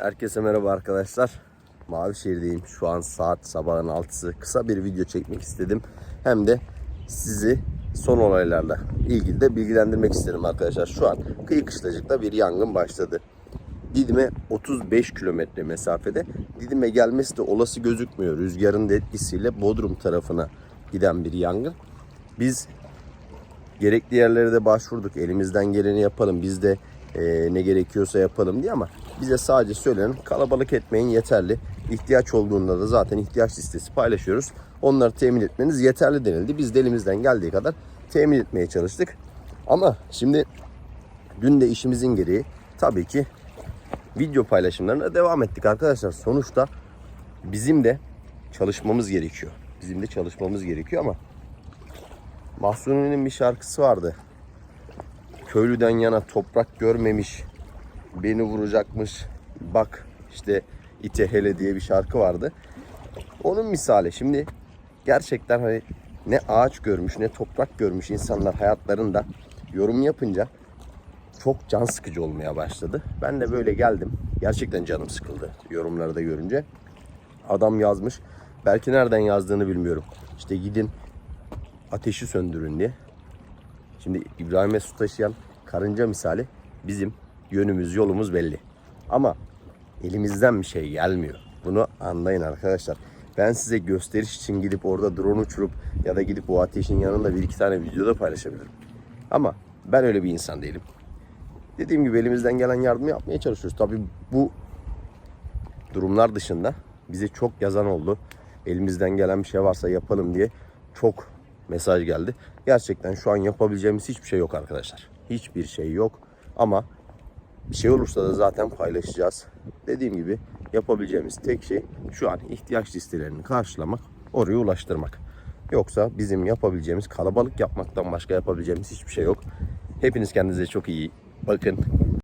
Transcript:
Herkese merhaba arkadaşlar. Mavişehir'deyim. Şu an saat sabahın 6'sı. Kısa bir video çekmek istedim. Hem de sizi son olaylarla ilgili de bilgilendirmek istedim arkadaşlar. Şu an kıyı kışlacıkta bir yangın başladı. Didim'e 35 kilometre mesafede. Didim'e gelmesi de olası gözükmüyor. Rüzgarın da etkisiyle Bodrum tarafına giden bir yangın. Biz gerekli yerlere de başvurduk. Elimizden geleni yapalım. Biz de e, ne gerekiyorsa yapalım diye ama bize sadece söylenen kalabalık etmeyin yeterli. İhtiyaç olduğunda da zaten ihtiyaç listesi paylaşıyoruz. Onları temin etmeniz yeterli denildi. Biz de elimizden geldiği kadar temin etmeye çalıştık. Ama şimdi dün de işimizin gereği tabii ki video paylaşımlarına devam ettik arkadaşlar. Sonuçta bizim de çalışmamız gerekiyor. Bizim de çalışmamız gerekiyor ama Mahsuni'nin bir şarkısı vardı. Köylüden yana toprak görmemiş, beni vuracakmış. Bak işte ite hele diye bir şarkı vardı. Onun misali şimdi gerçekten hani ne ağaç görmüş ne toprak görmüş insanlar hayatlarında yorum yapınca çok can sıkıcı olmaya başladı. Ben de böyle geldim. Gerçekten canım sıkıldı yorumları da görünce. Adam yazmış. Belki nereden yazdığını bilmiyorum. İşte gidin ateşi söndürün diye. Şimdi İbrahim'e su taşıyan karınca misali bizim yönümüz yolumuz belli. Ama elimizden bir şey gelmiyor. Bunu anlayın arkadaşlar. Ben size gösteriş için gidip orada drone uçurup ya da gidip o ateşin yanında bir iki tane videoda paylaşabilirim. Ama ben öyle bir insan değilim. Dediğim gibi elimizden gelen yardımı yapmaya çalışıyoruz. Tabii bu durumlar dışında bize çok yazan oldu. Elimizden gelen bir şey varsa yapalım diye çok mesaj geldi. Gerçekten şu an yapabileceğimiz hiçbir şey yok arkadaşlar. Hiçbir şey yok. Ama bir şey olursa da zaten paylaşacağız. Dediğim gibi yapabileceğimiz tek şey şu an ihtiyaç listelerini karşılamak, oraya ulaştırmak. Yoksa bizim yapabileceğimiz kalabalık yapmaktan başka yapabileceğimiz hiçbir şey yok. Hepiniz kendinize çok iyi bakın.